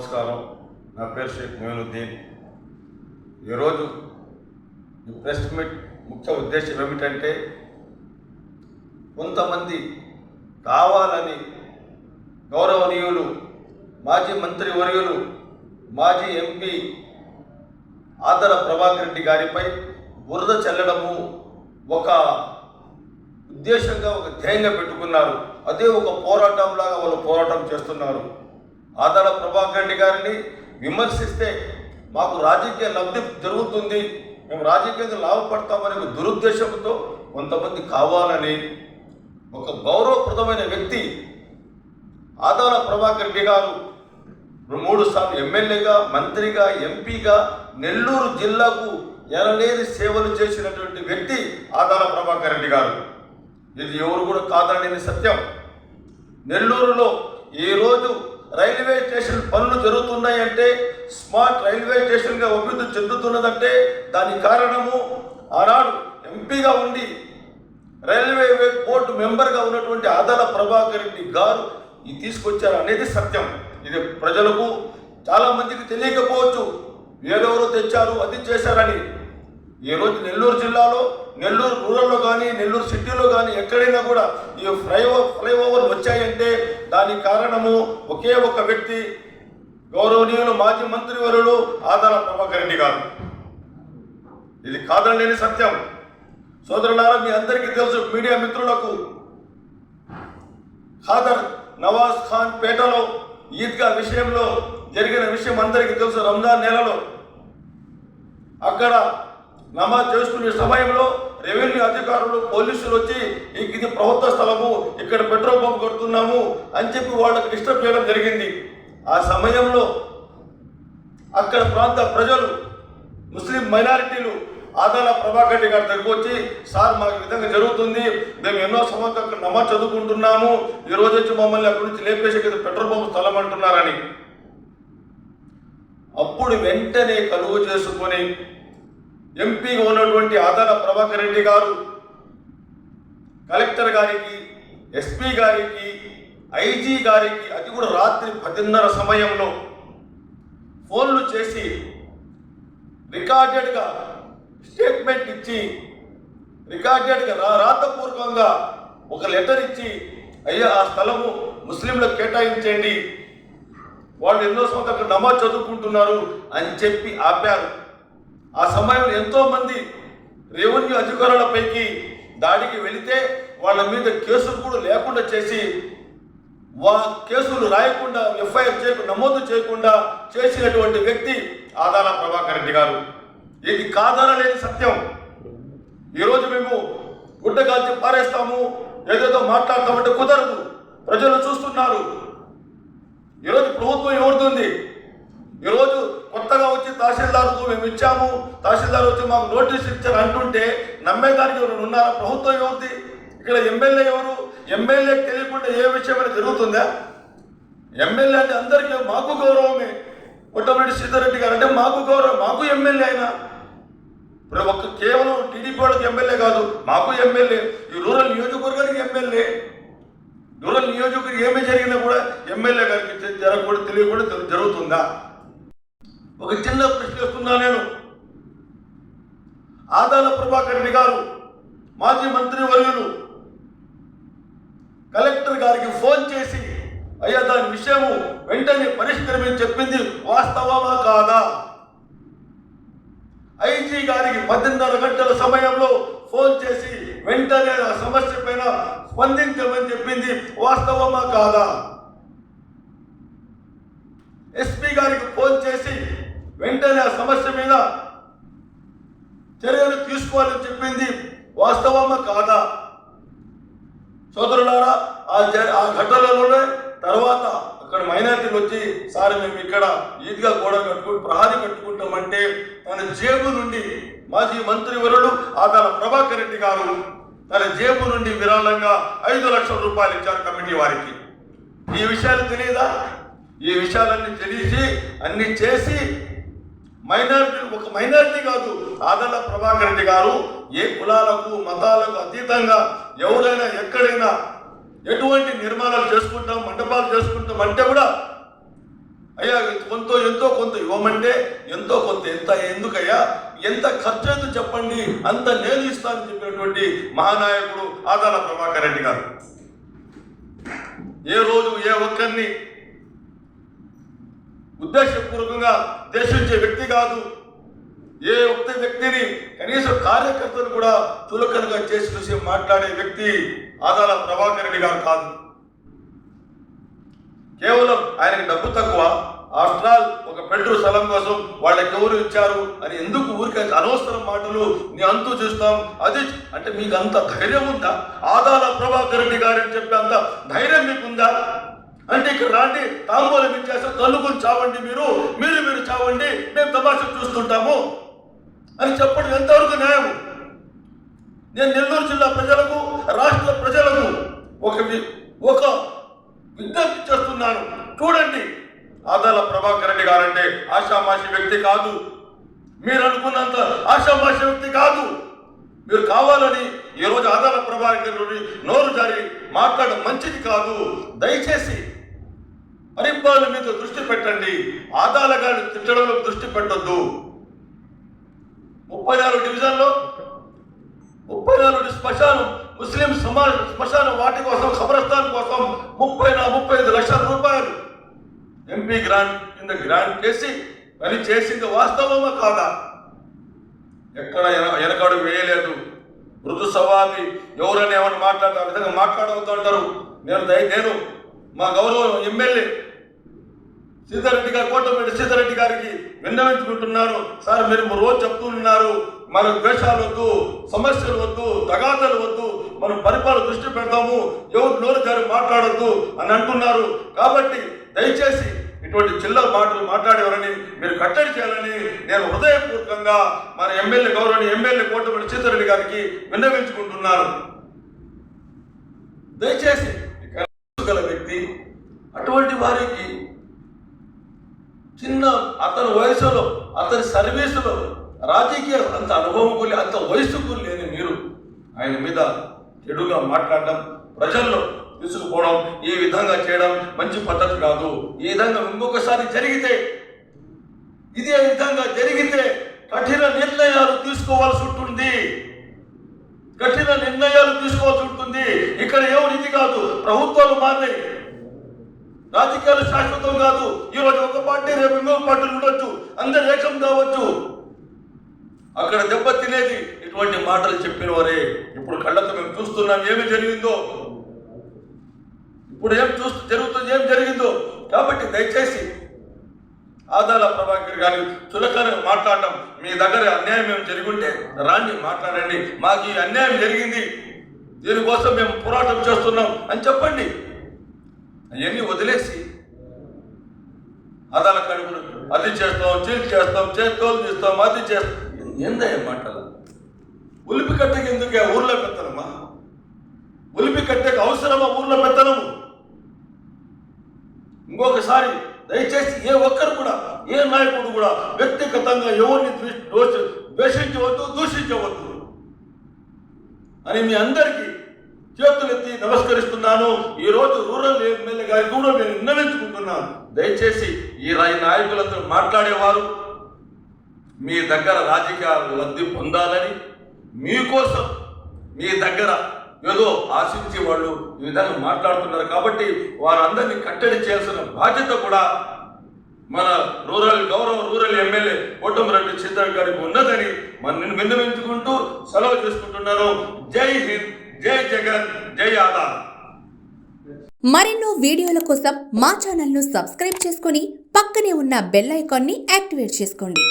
నమస్కారం. నా పేరు షేక్ మొయినుద్దీన్ ఈరోజు ఈ ప్రెస్ మీట్ ముఖ్య ఉద్దేశం ఏమిటంటే కొంతమంది కావాలని గౌరవనీయులు మాజీ మంత్రి వర్యులు మాజీ ఎంపీ ఆదర ప్రభాకర్ రెడ్డి గారిపై బురద చల్లడము ఒక ఉద్దేశంగా ఒక ధ్యేయంగా పెట్టుకున్నారు. అదే ఒక పోరాటంలాగా వాళ్ళు పోరాటం చేస్తున్నారు. ఆదాల ప్రభాకర్ రెడ్డి గారిని విమర్శిస్తే మాకు రాజకీయ లబ్ధి జరుగుతుంది మేము రాజకీయంగా లాభపడతామనే ఒక దురుద్దేశంతో కొంతమంది కావాలని ఒక గౌరవప్రదమైన వ్యక్తి ఆదాల ప్రభాకర్ రెడ్డి గారు మూడు సార్లు ఎమ్మెల్యేగా మంత్రిగా ఎంపీగా నెల్లూరు జిల్లాకు ఎనలేని సేవలు చేసినటువంటి వ్యక్తి ఆదాల ప్రభాకర్ రెడ్డి గారు. ఇది ఎవరు కూడా కాదనేది సత్యం. నెల్లూరులో ఈరోజు రైల్వే స్టేషన్ పనులు జరుగుతున్నాయంటే స్మార్ట్ రైల్వే స్టేషన్గా అభివృద్ధి చెందుతున్నదంటే దానికి కారణము ఆనాడు ఎంపీగా ఉండి రైల్వే బోర్డు మెంబర్గా ఉన్నటువంటి ఆదాల ప్రభాకర్ రెడ్డి గారు ఇది తీసుకొచ్చారు అనేది సత్యం. ఇది ప్రజలకు చాలామందికి తెలియకపోవచ్చు. వేరెవరో తెచ్చారు అది చేశారని ఈరోజు నెల్లూరు జిల్లాలో నెల్లూరు రూరల్లో కానీ నెల్లూరు సిటీలో కానీ ఎక్కడైనా కూడా ఈ ఫ్లైఓవర్ ఫ్లైఓవర్ వచ్చాయంటే దానికి కారణము ఒకే ఒక వ్యక్తి గౌరవనీయులు మాజీ మంత్రివరులు ఆదాల ప్రభాకర్ రెడ్డి గారు. ఇది కాదనలేని సత్యం. సోదరులారా మీ అందరికీ తెలుసు మీడియా మిత్రులకు ఖాదర్ నవాజ్ ఖాన్ పేటలో ఈద్గా విషయంలో జరిగిన విషయం అందరికీ తెలుసు రంజాన్ నెలలో. అక్కడ నమాజ్ చేసుకునే సమయంలో రెవెన్యూ అధికారులు పోలీసులు వచ్చి ఇది ప్రభుత్వ స్థలము ఇక్కడ పెట్రోల్ పంప్ కొడుతున్నాము అని చెప్పి వాళ్ళకి డిస్టర్బ్ చేయడం జరిగింది. ఆ సమయంలో అక్కడ ప్రాంత ప్రజలు ముస్లిం మైనారిటీలు ఆదాల ప్రభాకర్ రెడ్డి గారి దగ్గరకు వచ్చి సార్ మాకు ఈ విధంగా జరుగుతుంది మేము ఎన్నో సంవత్సరాలు అక్కడ నమాజ్ చదువుకుంటున్నాము ఈ రోజు వచ్చి మమ్మల్ని అక్కడి నుంచి లేపేసి కదా పెట్రోల్ పంప్ స్థలం అంటున్నారని. అప్పుడు వెంటనే కలుగు చేసుకొని ఎంపీగా ఉన్నటువంటి ఆదాల ప్రభాకర్ రెడ్డి గారు కలెక్టర్ గారికి ఎస్పీ గారికి ఐజీ గారికి అది కూడా రాత్రి పదిన్నర సమయంలో ఫోన్లు చేసి రికార్డెడ్గా స్టేట్మెంట్ ఇచ్చి రికార్డెడ్గా రాతపూర్వకంగా ఒక లెటర్ ఇచ్చి అయ్యా ఆ స్థలము ముస్లింలకు కేటాయించండి. వాళ్ళు ఎన్నో సంవత్సరాలు నమాజ్ చదువుకుంటున్నారు అని చెప్పి ఆపారు. ఆ సమయంలో ఎంతోమంది రెవెన్యూ అధికారులపైకి దాడికి వెళితే వాళ్ళ మీద కేసులు కూడా లేకుండా చేసి వా కేసులు రాయకుండా ఎఫ్ఐఆర్ చేయకుండా నమోదు చేయకుండా చేసినటువంటి వ్యక్తి ఆదాల ప్రభాకర్ రెడ్డి గారు. ఇది కాదనలేని సత్యం. ఈరోజు మేము గుడ్డగాల్చి పారేస్తాము ఏదేదో మాట్లాడతామంటే కుదరదు. ప్రజలు చూస్తున్నారు. ఈరోజు ప్రభుత్వం ఎవరుతుంది ఈరోజు కొత్తగా వచ్చి తహసీల్దార్కు మేము ఇచ్చాము. తహసీల్దార్ వచ్చి మాకు నోటీస్ ఇచ్చారు అంటుంటే నమ్మేదానికి ఎవరు ఉన్నారా? ప్రభుత్వం ఎవరిది? ఇక్కడ ఎమ్మెల్యే ఎవరు? ఎమ్మెల్యేకి తెలియకుండా ఏ విషయమైనా జరుగుతుందా? ఎమ్మెల్యే అంటే అందరికీ మాకు గౌరవమే. పుట్టమరెడ్డి సీతారెడ్డి గారు అంటే మాకు గౌరవం. మాకు ఎమ్మెల్యే అయినా. ఇప్పుడు ఒక్క కేవలం టీడీపీ వాళ్ళకి ఎమ్మెల్యే కాదు మాకు ఎమ్మెల్యే. ఈ రూరల్ నియోజకవర్గానికి ఎమ్మెల్యే. రూరల్ నియోజకవర్గం ఏమి జరిగినా కూడా ఎమ్మెల్యే గారికి జరగకూడదు తెలియకూడదు జరుగుతుందా? ఒక చిన్న ప్రశ్న వేస్తున్నా నేను. ఆదాల ప్రభాకర్ రెడ్డి గారు మాజీ మంత్రి వర్యులు కలెక్టర్ గారికి ఫోన్ చేసి అయ్యా దాని విషయము వెంటనే పరిష్కరమని చెప్పింది వాస్తవమా కాదా? ఐజీ గారికి పద్దెనిమిది గంటల సమయంలో ఫోన్ చేసి వెంటనే ఆ సమస్య పైన స్పందించమని చెప్పింది వాస్తవమా కాదా? ఎస్పీ గారికి ఫోన్ చేసి వెంటనే ఆ సమస్య మీద చర్యలు తీసుకోవాలని చెప్పింది వాస్తవమా కాదా? సోదరులారా ఆ జ- ఆ ఘటనలోనే తర్వాత అక్కడ మైనార్టీలు వచ్చి సార్ మేము ఇక్కడ ఈద్గా గోడ కట్టుకుని ప్రహారీ కట్టుకుంటామంటే తన జేబు నుండి మాజీ మంత్రి వరుడు ఆదాల ప్రభాకర్ రెడ్డి గారు తన జేబు నుండి విరాళంగా ఐదు లక్షల రూపాయలు ఇచ్చారు కమిటీ వారికి. ఈ విషయాలు తెలియదా ఈ విషయాలన్నీ తెలిసి అన్ని చేసి మైనారిటీ ఒక మైనారిటీ కాదు. ఆదల ప్రభాకర్ రెడ్డి గారు ఏ కులాలకు మతాలకు అతీతంగా ఎవరైనా ఎక్కడైనా ఎటువంటి నిర్మాణాలు చేసుకుంటాం మండపాలు చేసుకుంటాం అంటే కూడా అయ్యా కొంత ఎంతో కొంత ఇవ్వమంటే ఎంతో కొంత ఎంత ఎందుకయ్యా? ఎంత ఖర్చు అయితే చెప్పండి అంత నేను ఇస్తానని చెప్పినటువంటి మహానాయకుడు ఆదాల ప్రభాకర్ రెడ్డి గారు. ఏ రోజు ఏ ఒక్కరిని ఉద్దేశపూర్వకంగా ఉద్దేశించే వ్యక్తి కాదు. ఏ ఒక్క వ్యక్తిని కనీసం కార్యకర్తను కూడా చులకలుగా చేసి చూసి మాట్లాడే వ్యక్తి ఆదాల ప్రభాకర్ రెడ్డి గారు కాదు. కేవలం ఆయనకి డబ్బు తక్కువ. ఆఫ్టర్ ఆల్ ఒక బెడ్రూమ్ స్థలం కోసం వాళ్ళకి ఎవరు ఇచ్చారు అని ఎందుకు ఊరికే అనవసరం మాటలు నీ అంతు చూస్తాం? అది అంటే మీకు అంత ధైర్యం ఉందా? ఆదాల ప్రభాకర్ రెడ్డి గారు అని చెప్పే అంత ధైర్యం మీకుందా అంటే ఇక్కడ రాండి తాంబూలం ఇచ్చేస్తే తల్లుకొని చావండి మీరు. మీరు మీరు చావండి. మేము తమాషా చూస్తుంటాము. అని చెప్పడం ఎంతవరకు న్యాయం? నేను నెల్లూరు జిల్లా ప్రజలకు రాష్ట్ర ప్రజలకు ఒక ఒక విజ్ఞప్తి చేస్తున్నాను. చూడండి. ఆదాల ప్రభాకర్ రెడ్డి గారంటే ఆషామాషి వ్యక్తి కాదు. మీరు అనుకున్నంత ఆషామాషి వ్యక్తి కాదు. మీరు కావాలని ఈరోజు ఆదాల ప్రభాకర్ రెడ్డి నోరు జారి మాట్లాడడం మంచిది కాదు. దయచేసి పరిపాలన మీద దృష్టి పెట్టండి. ఆదాల గారిని తిట్టడంలో దృష్టి పెట్టొద్దు. ముప్పై నాలుగు డివిజన్లో ముప్పై నాలుగు శ్మశానం ముస్లిం సమాజ శ్మశానం వాటి కోసం ఖబరస్థాన్ కోసం ముప్పై నా ముప్పై ఐదు లక్షల రూపాయలు. ఎంపీ గ్రాంట్ కింద గ్రాంట్ చేసి పని చేసింది వాస్తవమా కాదా? ఎక్కడ ఎన- వెనకడు వేయలేదు. మృదు సవాబి ఎవరైనా ఏమైనా మాట్లాడతారు? ఆ విధంగా మాట్లాడవద్దు అంటారు. నేను నేను మా గౌరవం ఎమ్మెల్యే సీతారెడ్డి గారు కోటమిరెడ్డి సీతారెడ్డి గారికి విన్నవించుకుంటున్నారు. సార్ మీరు రోజు చెప్తున్నారు మన ద్వేషాలు వద్దు సమస్యలు వద్దు తగాదాలు వద్దు మనం పరిపాలన దృష్టి పెడతాము ఎవరు నోరు గారు మాట్లాడద్దు అని అంటున్నారు. కాబట్టి దయచేసి ఇటువంటి చిల్లర మాటలు మాట్లాడేవారని మీరు కట్టడి చేయాలని నేను హృదయపూర్వకంగా మన ఎమ్మెల్యే గౌరవ ఎమ్మెల్యే కోటమిరెడ్డి సీతారెడ్డి గారికి విన్నవించుకుంటున్నాను. దయచేసి గల వ్యక్తి అటువంటి వారికి చిన్న అతని వయసులో అతని సర్వీసులో రాజకీయ అంత అనుభవం కూడా అంత వయసుకు లేని మీరు ఆయన మీద చెడుగా మాట్లాడడం ప్రజల్లో తీసుకుపోవడం ఈ విధంగా చేయడం మంచి పద్ధతి కాదు. ఈ విధంగా ఇంకొకసారి జరిగితే ఇదే విధంగా జరిగితే కఠిన నిర్ణయాలు తీసుకోవాల్సి ఉంటుంది. కఠిన నిర్ణయాలు తీసుకోవాల్సి ఉంటుంది. ఇక్కడ ఎవరు ఇది కాదు. ప్రభుత్వాలు మారినాయి రాజకీయాలు శాశ్వతం కాదు. ఈ రోజు ఒక పార్టీ రేపు ఇంకొక పార్టీలు ఉండొచ్చు. అందరు ఏకం కావచ్చు. అక్కడ దెబ్బ తినేది ఇటువంటి మాటలు చెప్పిన వారే. ఇప్పుడు కళ్ళతో మేము చూస్తున్నాం ఏమి జరిగిందో. ఇప్పుడు ఏం చూస్తూ జరుగుతుంది ఏం జరిగిందో. కాబట్టి దయచేసి ఆదాల ప్రభాకర్ గారు చులకన మాట్లాడటం మీ దగ్గర అన్యాయం మేము జరుగుంటే రాండి మాట్లాడండి. మాకు ఈ అన్యాయం జరిగింది. దీనికోసం మేము పోరాటం చేస్తున్నాం అని చెప్పండి. అవన్నీ వదిలేసి అదాల కడుపులు అది చేస్తాం చీల్ చేస్తాం చేతోలు తీస్తాం అది చేస్తాం. ఏందయ్య మాటలు? ఉలిపి కట్టకి ఎందుకు ఊర్లో పెత్తనమా? ఉలిపి కట్టకి అవసరమా ఊర్లో పెత్తనము? ఇంకొకసారి దయచేసి ఏ ఒక్కరు కూడా ఏ నాయకుడు కూడా వ్యక్తిగతంగా ఎవరిని దోష- ద్వేషించవద్దు దూషించవద్దు అని మీ అందరికీ చేతులెత్తి నమస్కరిస్తున్నాను. ఈ రోజు రూరల్ ఎమ్మెల్యే గారి కూడా నేను విన్నవించుకుంటున్నాను. దయచేసి ఈ రా- నాయకులందరూ మాట్లాడేవారు మీ దగ్గర రాజకీయాలు లబ్ధి పొందాలని మీకోసం మీ దగ్గర ఏదో ఆశించి వాళ్ళు ఈ విధంగా మాట్లాడుతున్నారు కాబట్టి వారందరినీ కట్టడి చేయాల్సిన బాధ్యత కూడా మన రూరల్ గౌరవ రూరల్ ఎమ్మెల్యే కోటమిరెడ్డి చిత్తర్ గారికి ఉన్నదని మన విన్నవించుకుంటూ సెలవు చేసుకుంటున్నారు. జై హింద్ జై జగన్ జై ఆదాన్ మరెన్నో వీడియోల కోసం మా ఛానల్ను సబ్స్క్రైబ్ చేసుకొని పక్కనే ఉన్న బెల్ ఐకాన్ని యాక్టివేట్ చేసుకోండి.